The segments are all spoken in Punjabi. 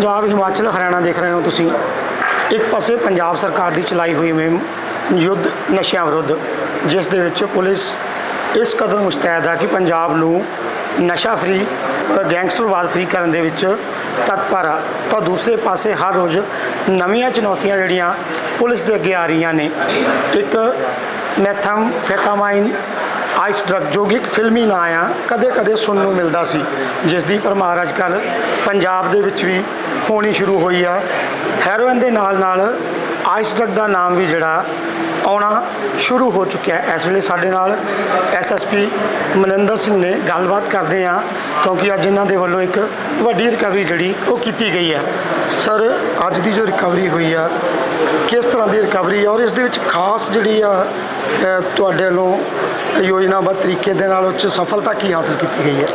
ਪੰਜਾਬ, ਹਿਮਾਚਲ, ਹਰਿਆਣਾ ਦੇਖ ਰਹੇ ਹੋ ਤੁਸੀਂ। ਇੱਕ ਪਾਸੇ ਪੰਜਾਬ ਸਰਕਾਰ ਦੀ ਚਲਾਈ ਹੋਈ ਮੁਹਿੰਮ, ਯੁੱਧ, ਨਸ਼ਿਆਂ ਵਿਰੁੱਧ, ਜਿਸ ਦੇ ਵਿੱਚ ਪੁਲਿਸ ਇਸ ਕਦਰ ਮੁਸਤੈਦ ਆ ਕਿ ਪੰਜਾਬ ਨੂੰ ਨਸ਼ਾ ਫਰੀ ਗੈਂਗਸਟਰਵਾਦ ਫਰੀ ਕਰਨ ਦੇ ਵਿੱਚ ਤਤਪਰ ਆ। ਤਾਂ ਦੂਸਰੇ ਪਾਸੇ ਹਰ ਰੋਜ਼ ਨਵੀਆਂ ਚੁਣੌਤੀਆਂ ਜਿਹੜੀਆਂ ਪੁਲਿਸ ਦੇ ਅੱਗੇ ਆ ਰਹੀਆਂ ਨੇ। ਇੱਕ ਮੈਥਮ ਫੈਟਾਮਾਈਨ ਆਈਸ ਡਰਗ ਜੋ ਕਿ ਇੱਕ ਫਿਲਮੀ ਨਾਂ ਆ ਕਦੇ ਕਦੇ ਸੁਣਨ ਨੂੰ ਮਿਲਦਾ ਸੀ, ਜਿਸ ਦੀ ਪਰਮਾਰ ਅੱਜ ਕੱਲ੍ਹ ਪੰਜਾਬ ਦੇ ਵਿੱਚ ਵੀ ਹੋਣੀ ਸ਼ੁਰੂ ਹੋਈ ਆ। ਹੈਰੋਇਨ ਦੇ ਨਾਲ ਨਾਲ ਆਈਸ ਡਰਗ ਦਾ ਨਾਮ ਵੀ ਜਿਹੜਾ ਆਉਣਾ ਸ਼ੁਰੂ ਹੋ ਚੁੱਕਿਆ ਹੈ। ਇਸ ਵੇਲੇ ਸਾਡੇ ਨਾਲ ਐਸਐਸਪੀ ਮਨਿੰਦਰ ਸਿੰਘ ਨੇ ਗੱਲਬਾਤ ਕਰਦੇ ਆ ਕਿਉਂਕਿ ਅੱਜ ਇਹਨਾਂ ਦੇ ਵੱਲੋਂ ਇੱਕ ਵੱਡੀ ਰਿਕਵਰੀ ਜਿਹੜੀ ਉਹ ਕੀਤੀ ਗਈ ਹੈ। ਸਰ, ਅੱਜ ਦੀ ਜੋ ਰਿਕਵਰੀ ਹੋਈ ਆ, ਕਿਸ ਤਰ੍ਹਾਂ ਦੀ ਰਿਕਵਰੀ ਆ ਔਰ ਇਸ ਦੇ ਵਿੱਚ ਖਾਸ ਜਿਹੜੀ ਆ ਤੁਹਾਡੇ ਵੱਲੋਂ ਯੋਜਨਾਬੱਧ ਤਰੀਕੇ ਦੇ ਨਾਲ ਉੱਚ ਸਫਲਤਾ ਕੀ ਹਾਸਲ ਕੀਤੀ ਗਈ ਹੈ?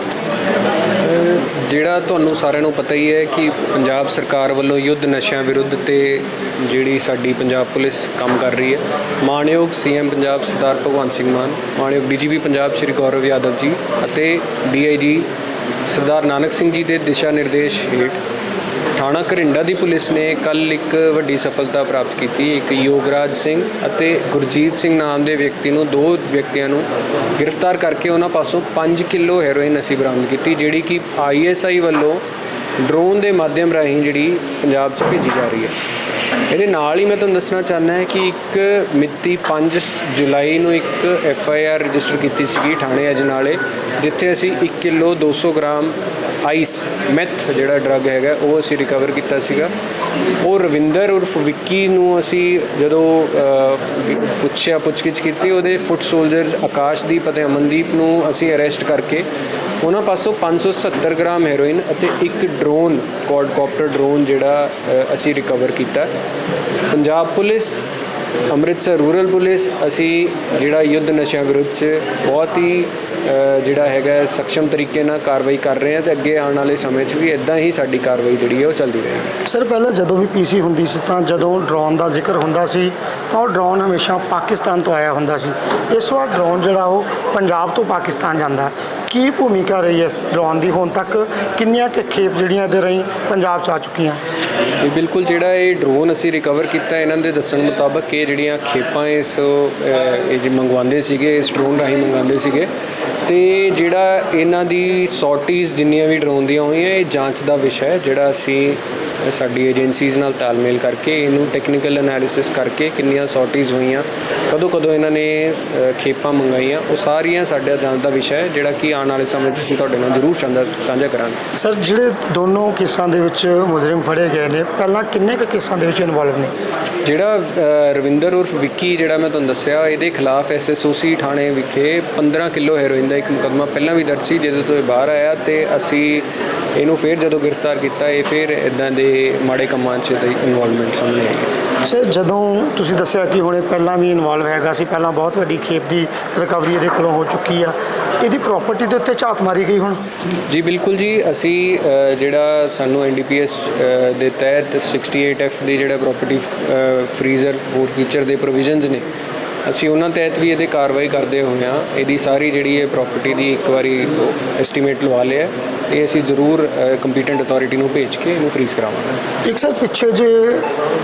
ਜਿਹੜਾ ਤੁਹਾਨੂੰ ਸਾਰਿਆਂ ਨੂੰ ਪਤਾ ਹੀ ਹੈ ਕਿ ਪੰਜਾਬ ਸਰਕਾਰ ਵੱਲੋਂ ਯੁੱਧ ਨਸ਼ਿਆਂ ਵਿਰੁੱਧ ਤੇ ਜਿਹੜੀ ਸਾਡੀ ਪੰਜਾਬ ਪੁਲਿਸ ਕੰਮ ਕਰ ਰਹੀ ਹੈ। ਮਾਣਯੋਗ ਸੀਐਮ ਪੰਜਾਬ ਸਰਦਾਰ ਭਗਵੰਤ ਸਿੰਘ ਮਾਨ, ਮਾਣਯੋਗ ਡੀਜੀਪੀ ਪੰਜਾਬ ਸ਼੍ਰੀ ਗੌਰਵ ਯਾਦਵ ਜੀ ਅਤੇ ਡੀਆਈਜੀ ਸਰਦਾਰ ਨਾਨਕ ਸਿੰਘ ਜੀ ਦੇ ਦਿਸ਼ਾ ਨਿਰਦੇਸ਼ ਹੇਠ ਥਾਣਾ ਘਰਿੰਡਾ ਦੀ ਪੁਲਿਸ ਨੇ ਕੱਲ ਇੱਕ ਵੱਡੀ ਸਫਲਤਾ ਪ੍ਰਾਪਤ ਕੀਤੀ। ਇੱਕ ਯੋਗਰਾਜ ਸਿੰਘ ਅਤੇ ਗੁਰਜੀਤ ਸਿੰਘ ਨਾਮ ਦੇ ਵਿਅਕਤੀ ਨੂੰ ਦੋ ਵਿਅਕਤੀਆਂ ਨੂੰ ਗ੍ਰਿਫਤਾਰ ਕਰਕੇ ਉਹਨਾਂ ਪਾਸੋਂ 5 ਕਿਲੋ ਹੈਰੋਇਨ ਅਸੀਂ ਬਰਾਮਦ ਕੀਤੀ, ਜਿਹੜੀ ਕਿ ਆਈਐਸਆਈ ਵੱਲੋਂ ਡਰੋਨ ਦੇ ਮਾਧਿਅਮ ਰਾਹੀਂ ਜਿਹੜੀ ਪੰਜਾਬ 'ਚ ਭੇਜੀ ਜਾ ਰਹੀ ਹੈ। ਇਹਦੇ ਨਾਲ ਹੀ ਮੈਂ ਤੁਹਾਨੂੰ ਦੱਸਣਾ ਚਾਹੁੰਦਾ ਹਾਂ ਕਿ ਇੱਕ ਮਿਤੀ 5 ਜੁਲਾਈ ਨੂੰ ਇੱਕ ਐਫ ਆਈ ਆਰ ਰਜਿਸਟਰ ਕੀਤੀ ਸੀਗੀ ਥਾਣੇ ਅਜਨਾਲੇ, ਜਿੱਥੇ ਅਸੀਂ 1 ਕਿਲੋ 200 ਗ੍ਰਾਮ ਆਈਸ ਮੈਥ ਜਿਹੜਾ ਡਰੱਗ ਹੈਗਾ, ਉਹ ਅਸੀਂ ਰਿਕਵਰ ਕੀਤਾ ਸੀਗਾ। ਉਹ ਰਵਿੰਦਰ ਉਰਫ ਵਿੱਕੀ ਨੂੰ ਅਸੀਂ ਜਦੋਂ ਪੁੱਛਿਆ, ਪੁੱਛਗਿੱਛ ਕੀਤੀ, ਉਹਦੇ ਫੁੱਟ ਸੋਲਜਰਸ ਆਕਾਸ਼ਦੀਪ ਅਤੇ ਅਮਨਦੀਪ ਨੂੰ ਅਸੀਂ ਅਰੈਸਟ ਕਰਕੇ, ਉਹਨਾਂ ਪਾਸੋਂ 570 ਗ੍ਰਾਮ ਹੈਰੋਇਨ ਅਤੇ ਇੱਕ ਡਰੋਨ ਕੁਆਡਕਾਪਟਰ ਡਰੋਨ ਜਿਹੜਾ ਅਸੀਂ ਰਿਕਵਰ ਕੀਤਾ। Punjab police, Amritsar rural police, ਅਸੀਂ ਜਿਹੜਾ ਯੁੱਧ ਨਸ਼ਿਆਂ ਵਿਰੁੱਧ 'ਚ ਬਹੁਤ ਹੀ ਜਿਹੜਾ ਹੈਗਾ ਸક્ષਮ ਤਰੀਕੇ ਨਾਲ ਕਾਰਵਾਈ ਕਰ ਰਹੇ ਹਾਂ ਤੇ ਅੱਗੇ ਆਉਣ ਵਾਲੇ ਸਮੇਂ 'ਚ ਵੀ ਇਦਾਂ ਹੀ ਸਾਡੀ ਕਾਰਵਾਈ ਜਿਹੜੀ ਹੈ ਉਹ ਚੱਲਦੀ ਰਹੇਗੀ। ਸਰ ਪਹਿਲਾਂ ਜਦੋਂ ਵੀ ਪੀਸੀ ਹੁੰਦੀ ਸੀ ਤਾਂ ਜਦੋਂ ਡਰੋਨ ਦਾ ਜ਼ਿਕਰ ਹੁੰਦਾ ਸੀ ਤਾਂ ਉਹ ਡਰੋਨ ਹਮੇਸ਼ਾ ਪਾਕਿਸਤਾਨ ਤੋਂ ਆਇਆ ਹੁੰਦਾ ਸੀ। ਇਸ ਵਾਰ ਡਰੋਨ ਜਿਹੜਾ ਉਹ ਪੰਜਾਬ ਤੋਂ ਪਾਕਿਸਤਾਨ ਜਾਂਦਾ। ਕੀ ਭੂਮਿਕਾ ਰਹੀ ਹੈ ਇਸ ਡਰੋਨ ਦੀ? ਹੁਣ ਤੱਕ ਕਿੰਨੀਆਂ ਕੁ ਖੇਪ ਜਿਹੜੀਆਂ ਇਹਦੇ ਰਾਹੀਂ ਪੰਜਾਬ 'ਚ ਆ ਚੁੱਕੀਆਂ? ਇਹ ਬਿਲਕੁਲ ਜਿਹੜਾ ਇਹ ਡਰੋਨ ਅਸੀਂ ਰਿਕਵਰ ਕੀਤਾ ਇਹਨਾਂ ਦੇ ਦੱਸਣ ਮੁਤਾਬਕ ਇਹ ਜਿਹੜੀਆਂ ਖੇਪਾਂ ਇਸ ਇਹ ਜੀ ਮੰਗਵਾਉਂਦੇ ਸੀਗੇ ਇਸ ਡਰੋਨ ਰਾਹੀਂ ਮੰਗਵਾਉਂਦੇ ਸੀਗੇ। ਤੇ ਜਿਹੜਾ ਇਹਨਾਂ ਦੀ ਸੌਰਟੀਜ਼ ਜਿੰਨੀਆਂ ਵੀ ਡਰੋਨ ਦੀਆਂ ਹੋਈਆਂ ਇਹ ਜਾਂਚ ਦਾ ਵਿਸ਼ਾ ਹੈ ਜਿਹੜਾ ਅਸੀਂ ਸਾਡੀ ਏਜੰਸੀਜ਼ ਨਾਲ ਤਾਲਮੇਲ ਕਰਕੇ ਇਹਨੂੰ ਟੈਕਨੀਕਲ ਐਨਾਲਿਸਿਸ ਕਰਕੇ ਕਿੰਨੀਆਂ ਸੌਰਟੀਜ਼ ਹੋਈਆਂ ਕਦੋਂ ਕਦੋਂ ਇਹਨਾਂ ਨੇ ਖੇਪਾਂ ਮੰਗਾਈਆਂ ਉਹ ਸਾਰੀਆਂ ਸਾਡਾ ਜਾਂਚ ਦਾ ਵਿਸ਼ਾ ਹੈ ਜਿਹੜਾ ਕਿ ਆਉਣ ਵਾਲੇ ਸਮੇਂ 'ਚ ਅਸੀਂ ਤੁਹਾਡੇ ਨਾਲ ਜ਼ਰੂਰ ਸਾਂਝਾ ਸਾਂਝਾ ਕਰਾਂਗੇ। ਸਰ ਜਿਹੜੇ ਦੋਨੋਂ ਕੇਸਾਂ ਦੇ ਵਿੱਚ ਮੁਜਰਮ ਫੜੇ ਗਏ ਨੇ ਪਹਿਲਾਂ ਕਿੰਨੇ ਕੁ ਕੇਸਾਂ ਦੇ ਵਿੱਚ ਇਨਵੋਲਵ ਨੇ? ਜਿਹੜਾ ਰਵਿੰਦਰ ਉਰਫ ਵਿੱਕੀ ਜਿਹੜਾ ਮੈਂ ਤੁਹਾਨੂੰ ਦੱਸਿਆ ਇਹਦੇ ਖਿਲਾਫ ਐਸਐਸਓਸੀ ਥਾਣੇ ਵਿਖੇ 15 ਕਿਲੋ ਹੈਰੋਇਨ ਦਾ ਇੱਕ ਮੁਕੱਦਮਾ ਪਹਿਲਾਂ ਵੀ ਦਰਜ ਸੀ ਜਿਹਦੇ ਤੋਂ ਇਹ ਬਾਹਰ ਆਇਆ ਤੇ ਅਸੀਂ ਇਹਨੂੰ ਫਿਰ ਜਦੋਂ ਗ੍ਰਿਫਤਾਰ ਕੀਤਾ ਇਹ ਫਿਰ ਇਦਾਂ ਦੇ ਮਾੜੇ ਕੰਮਾਂ 'ਚ ਦੀ ਇਨਵੋਲਵਮੈਂਟ ਸਾਹਮਣੇ ਆਈ। ਸਰ ਜਦੋਂ ਤੁਸੀਂ ਦੱਸਿਆ ਕਿ ਹੁਣੇ ਪਹਿਲਾਂ ਵੀ ਇਨਵੋਲਵ ਹੈਗਾ ਸੀ ਪਹਿਲਾਂ ਬਹੁਤ ਵੱਡੀ ਖੇਪ ਦੀ ਰਿਕਵਰੀ ਇਹਦੇ ਕੋਲੋਂ ਹੋ ਚੁੱਕੀ ਆ ਇਹਦੀ ਪ੍ਰਾਪਰਟੀ ਦੇ ਉੱਤੇ ਝਾਤ ਮਾਰੀ ਗਈ ਹੁਣ? ਜੀ ਬਿਲਕੁਲ ਜੀ ਅਸੀਂ ਜਿਹੜਾ ਸਾਨੂੰ ਐਨਡੀਪੀਐਸ ਦੇ ਤਹਿਤ 68F ਦੀ ਜਿਹੜਾ ਪ੍ਰਾਪਰਟੀ ਫਰੀਜ਼ਰ ਫੋਰ ਫੀਚਰ ਦੇ ਪ੍ਰੋਵੀਜ਼ਨਸ ਨੇ ਅਸੀਂ ਉਹਨਾਂ ਤਹਿਤ ਵੀ ਇਹਦੇ ਕਾਰਵਾਈ ਕਰਦੇ ਹੋਏ ਆ ਇਹਦੀ ਸਾਰੀ ਜਿਹੜੀ ਇਹ ਪ੍ਰਾਪਰਟੀ ਦੀ ਇੱਕ ਵਾਰੀ ਐਸਟੀਮੇਟ ਲਵਾ ਲਿਆ ਇਹ ਅਸੀਂ ਜ਼ਰੂਰ ਕੰਪੀਟੈਂਟ ਅਥਾਰਟੀ ਨੂੰ ਭੇਜ ਕੇ ਇਹਨੂੰ ਫਰੀਜ਼ ਕਰਾਵਾਂਗੇ। ਇੱਕ ਸਰ, ਪਿੱਛੇ ਜੇ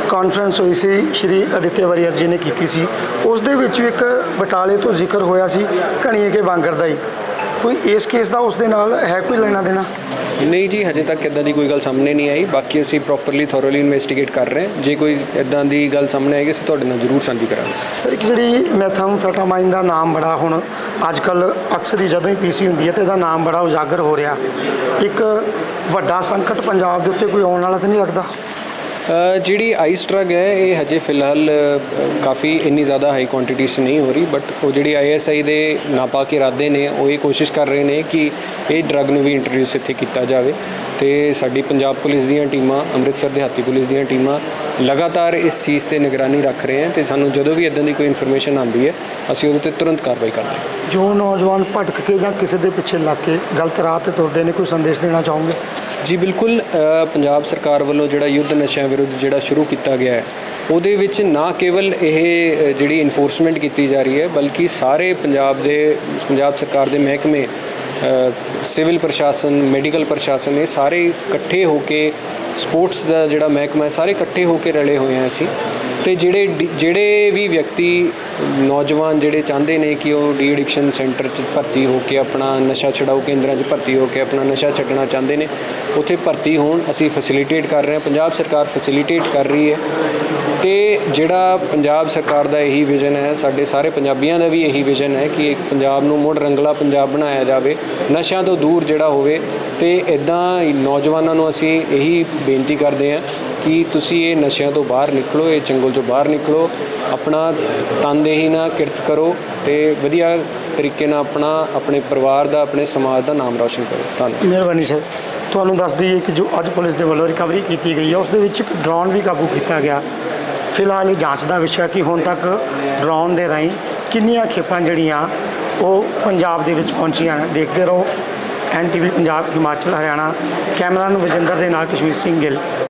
ਕਾਨਫਰੰਸ ਹੋਈ ਸੀ, ਸ਼੍ਰੀ ਅਦਿੱਤਿਆ ਵਾਰੀਅਰ ਜੀ ਨੇ ਕੀਤੀ ਸੀ, ਉਸ ਦੇ ਵਿੱਚ ਵੀ ਇੱਕ ਬਟਾਲੇ ਤੋਂ ਜ਼ਿਕਰ ਹੋਇਆ ਸੀ, ਘਣੀਏ ਕੇ ਬਾਂਗਰ ਦਾ ਹੀ। ਕੋਈ ਇਸ ਕੇਸ ਦਾ ਉਸ ਦੇ ਨਾਲ ਹੈ ਕੋਈ ਲੈਣਾ ਦੇਣਾ? ਨਹੀਂ ਜੀ, ਹਜੇ ਤੱਕ ਇਦਾਂ ਦੀ ਕੋਈ ਗੱਲ ਸਾਹਮਣੇ ਨਹੀਂ ਆਈ। ਬਾਕੀ ਅਸੀਂ ਪ੍ਰੋਪਰਲੀ ਥੋਰਲੀ ਇਨਵੈਸਟੀਗੇਟ ਕਰ ਰਹੇ ਹਾਂ। ਜੇ ਕੋਈ ਇਦਾਂ ਦੀ ਗੱਲ ਸਾਹਮਣੇ ਆਏਗੀ, ਅਸੀਂ ਤੁਹਾਡੇ ਨਾਲ ਜ਼ਰੂਰ ਸਾਂਝੀ ਕਰਾਂਗੇ। ਸਰ, ਇੱਕ ਜਿਹੜੀ ਮੈਥਾਮਫੈਟਾਮਾਈਨ ਦਾ ਨਾਮ ਬੜਾ ਹੁਣ ਅੱਜ ਕੱਲ ਅਕਸਰ ਹੀ ਜਦੋਂ ਹੀ ਪੀਸੀ ਹੁੰਦੀ ਹੈ ਤੇ ਇਹਦਾ ਨਾਮ ਬੜਾ ਉਜਾਗਰ ਹੋ ਰਿਹਾ। ਇੱਕ ਵੱਡਾ ਸੰਕਟ ਪੰਜਾਬ ਦੇ ਉੱਤੇ ਕੋਈ ਆਉਣ ਵਾਲਾ ਤਾਂ ਨਹੀਂ ਲੱਗਦਾ? ਜਿਹੜੀ ਆਈਸ ਡਰਗ ਹੈ, ਇਹ ਹਜੇ ਫਿਲਹਾਲ ਕਾਫੀ ਇੰਨੀ ਜ਼ਿਆਦਾ ਹਾਈ ਕੁਆਂਟੀਟੀ 'ਚ ਨਹੀਂ ਹੋ ਰਹੀ ਬਟ ਉਹ ਜਿਹੜੀ ਆਈਐਸਆਈ ਦੇ ਨਾਪਾਕ ਇਰਾਦੇ ਨੇ, ਉਹ ਇਹ ਕੋਸ਼ਿਸ਼ ਕਰ ਰਹੇ ਨੇ ਕਿ ਇਹ ਡਰਗ ਨੂੰ ਵੀ ਇੰਟਰੋਡਿਊਸ ਇੱਥੇ ਕੀਤਾ ਜਾਵੇ। ਤੇ ਸਾਡੀ ਪੰਜਾਬ ਪੁਲਿਸ ਦੀਆਂ ਟੀਮਾਂ, ਅੰਮ੍ਰਿਤਸਰ ਦਿਹਾਤੀ ਪੁਲਿਸ ਦੀਆਂ ਟੀਮਾਂ ਲਗਾਤਾਰ ਇਸ ਚੀਜ਼ ਤੇ ਨਿਗਰਾਨੀ ਰੱਖ ਰਹੇ ਹਨ ਤੇ ਸਾਨੂੰ ਜਦੋਂ ਵੀ ਇਦਾਂ ਦੀ ਕੋਈ ਇਨਫੋਰਮੇਸ਼ਨ ਆਉਂਦੀ ਹੈ, ਅਸੀਂ ਉਹਦੇ ਤੇ ਤੁਰੰਤ ਕਾਰਵਾਈ ਕਰਦੇ ਹਾਂ ਜੋ ਨੌਜਵਾਨ ਭਟਕ ਕੇ ਜਾਂ ਕਿਸੇ ਦੇ ਪਿੱਛੇ ਲੱਗ ਕੇ ਗਲਤ ਰਾਹ ਤੇ ਤੁਰਦੇ ਨੇ, ਕੋਈ ਸੰਦੇਸ਼ ਦੇਣਾ ਚਾਹੋਗੇ? ਜੀ ਬਿਲਕੁਲ ਪੰਜਾਬ ਸਰਕਾਰ ਵੱਲੋਂ ਜਿਹੜਾ ਯੁੱਧ ਨਸ਼ਿਆਂ ਵਿਰੁੱਧ ਜਿਹੜਾ ਸ਼ੁਰੂ ਕੀਤਾ ਗਿਆ ਹੈ, ਉਹਦੇ ਵਿੱਚ ਨਾ ਕੇਵਲ ਇਹ ਜਿਹੜੀ ਇਨਫੋਰਸਮੈਂਟ ਕੀਤੀ ਜਾ ਰਹੀ ਹੈ, ਬਲਕਿ ਸਾਰੇ ਪੰਜਾਬ ਦੇ, ਪੰਜਾਬ ਸਰਕਾਰ ਦੇ ਮਹਿਕਮੇ ਸਿਵਲ ਪ੍ਰਸ਼ਾਸਨ ਮੈਡੀਕਲ ਪ੍ਰਸ਼ਾਸਨ ਇਹ ਸਾਰੇ ਇਕੱਠੇ ਹੋ ਕੇ ਸਪੋਰਟਸ ਦਾ ਜਿਹੜਾ ਮਹਿਕਮਾ ਹੈ, ਸਾਰੇ ਇਕੱਠੇ ਹੋ ਕੇ ਰਲੇ ਹੋਏ ਆ ਅਸੀਂ। ਤੇ ਜਿਹੜੇ ਡੀ- ਜਿਹੜੇ ਵੀ ਵਿਅਕਤੀ ਨੌਜਵਾਨ ਜਿਹੜੇ ਚਾਹੁੰਦੇ ਨੇ ਕਿ ਉਹ ਡੀ ਐਡਿਕਸ਼ਨ ਸੈਂਟਰ 'ਚ ਭਰਤੀ ਹੋ ਕੇ ਆਪਣਾ ਨਸ਼ਾ ਛਡਾਊ ਕੇਂਦਰਾਂ 'ਚ ਭਰਤੀ ਹੋ ਕੇ ਆਪਣਾ ਨਸ਼ਾ ਛੱਡਣਾ ਚਾਹੁੰਦੇ ਨੇ, ਉੱਥੇ ਭਰਤੀ ਹੋਣ ਅਸੀਂ ਫੈਸਿਲਿਟੇਟ ਕਰ ਰਹੇ ਹਾਂ। ਪੰਜਾਬ ਸਰਕਾਰ ਫੈਸਿਲਿਟੇਟ ਕਰ ਰਹੀ ਹੈ। ਤੇ ਜਿਹੜਾ ਪੰਜਾਬ ਸਰਕਾਰ ਦਾ ਇਹੀ ਵਿਜ਼ਨ ਹੈ, ਸਾਡੇ ਸਾਰੇ ਪੰਜਾਬੀਆਂ ਦਾ ਵੀ ਇਹੀ ਵਿਜ਼ਨ ਹੈ ਕਿ ਇੱਕ ਪੰਜਾਬ ਨੂੰ ਮੁੜ ਰੰਗਲਾ ਪੰਜਾਬ ਬਣਾਇਆ ਜਾਵੇ, ਨਸ਼ਿਆਂ ਤੋਂ ਦੂਰ ਜਿਹੜਾ ਹੋਵੇ ਤੇ ਇਦਾਂ ਨੌਜਵਾਨਾਂ ਨੂੰ ਅਸੀਂ ਇਹੀ ਬੇਨਤੀ ਕਰਦੇ ਹਾਂ ਕਿ ਤੁਸੀਂ ਇਹ ਨਸ਼ਿਆਂ ਤੋਂ ਬਾਹਰ ਨਿਕਲੋ, ਇਹ ਚੰਗਲ ਤੋਂ ਬਾਹਰ ਨਿਕਲੋ, ਆਪਣਾ ਤਨਦੇਹੀ ਨਾਲ ਕਿਰਤ ਕਰੋ ਤੇ ਵਧੀਆ ਤਰੀਕੇ ਨਾਲ ਆਪਣਾ, ਆਪਣੇ ਪਰਿਵਾਰ ਦਾ, ਆਪਣੇ ਸਮਾਜ ਦਾ ਨਾਮ ਰੌਸ਼ਨ ਕਰੋ। ਧੰਨਵਾਦ। ਮਿਹਰਬਾਨੀ ਸਰ। ਤੁਹਾਨੂੰ ਦੱਸ ਦਈਏ ਕਿ ਜੋ ਅੱਜ ਪੁਲਿਸ ਦੇ ਵੱਲੋਂ ਰਿਕਵਰੀ ਕੀਤੀ ਗਈ ਹੈ, ਉਸ ਦੇ ਵਿੱਚ ਇੱਕ ਡਰੋਨ ਵੀ ਕਾਬੂ ਕੀਤਾ ਗਿਆ। ਫਿਲਹਾਲ ਇਹ ਜਾਂਚ ਦਾ ਵਿਸ਼ਾ ਕਿ ਹੁਣ ਤੱਕ ਡਰੋਨ ਦੇ ਰਾਹੀਂ ਕਿੰਨੀਆਂ ਖੇਪਾਂ ਜਿਹੜੀਆਂ ਉਹ ਪੰਜਾਬ ਦੇ ਵਿੱਚ ਪਹੁੰਚੀਆਂ ਦੇਖਦੇ ਰਹੋ। ਐਨਟੀਵੀ ਪੰਜਾਬ, ਹਿਮਾਚਲ, ਹਰਿਆਣਾ। ਕੈਮਰਾ ਨੂੰ ਵਿਜੇਂਦਰ ਦੇ ਨਾਲ ਕਸ਼ਮੀਰ ਸਿੰਘ ਗਿੱਲ।